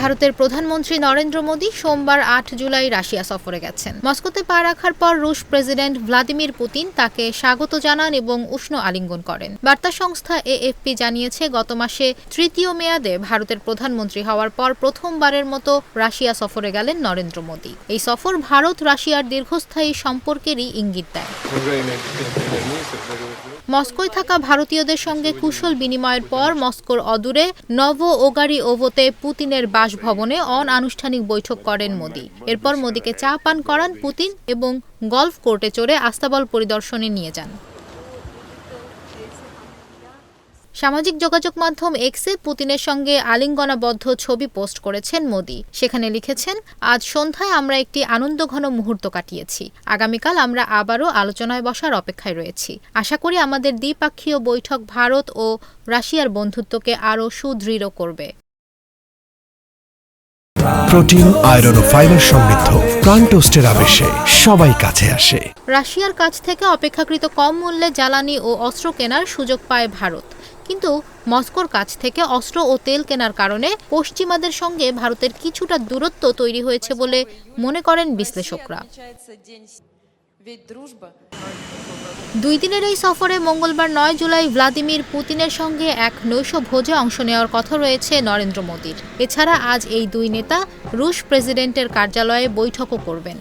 ভারতের প্রধানমন্ত্রী নরেন্দ্র মোদী সোমবার আট জুলাই রাশিয়া সফরে গেছেন। মস্কোতে পা রাখার পর রুশ প্রেসিডেন্ট ভ্লাদিমির পুতিন তাকে স্বাগত জানান এবং উষ্ণ আলিঙ্গন করেন। বার্তা সংস্থা এএফপি জানিয়েছে, গত মাসে তৃতীয় মেয়াদে ভারতের প্রধানমন্ত্রী হওয়ার পর প্রথমবারের মতো রাশিয়া সফরে গেলেন নরেন্দ্র মোদী। এই সফর ভারত রাশিয়ার দীর্ঘস্থায়ী সম্পর্কেরই ইঙ্গিত দেয়। মস্কোয় থাকা ভারতীয়দের সঙ্গে কুশল বিনিময়ের পর মস্কোর অদূরে নব ওগারি ওভোতে পুতিনের বাস বাসভবনে অনানুষ্ঠানিক বৈঠক করেন মোদি। এরপর মোদিকে চা পান করান পুতিন এবং গলফ কোর্টে চড়ে আস্তাবল পরিদর্শনে নিয়ে যান। সামাজিক যোগাযোগ মাধ্যম এক্সে পুতিনের সঙ্গে আলিঙ্গনাবদ্ধ ছবি পোস্ট করেছেন মোদি। সেখানে লিখেছেন, আজ সন্ধ্যায় আমরা একটি আনন্দঘন মুহূর্ত কাটিয়েছি। আগামীকাল আমরা আবারও আলোচনায় বসার অপেক্ষায় রয়েছি। আশা করি আমাদের দ্বিপাক্ষীয় বৈঠক ভারত ও রাশিয়ার বন্ধুত্বকে আরও সুদৃঢ় করবে। প্রোটিন, আয়রন ও ফাইবার সমৃদ্ধ। প্রাণ টোস্টের আবেশে সবাই কাছে আসে। রাশিয়ার কাছ থেকে অপেক্ষাকৃত কম মূল্যে জ্বালানি ও অস্ত্র কেনার সুযোগ পায় ভারত। কিন্তু মস্কোর কাছ থেকে অস্ত্র ও তেল কেনার কারণে পশ্চিমাদের সঙ্গে ভারতের কিছুটা দূরত্ব তৈরি হয়েছে বলে মনে করেন বিশ্লেষকরা। দুই দিনের এই সফরে মঙ্গলবার নয় জুলাই ভ্লাদিমির পুতিনের সঙ্গে এক নৈশ ভোজে অংশ নেওয়ার কথা রয়েছে নরেন্দ্র মোদীর। এছাড়া আজ এই দুই নেতা রুশ প্রেসিডেন্টের কার্যালয়ে বৈঠকও করবেন।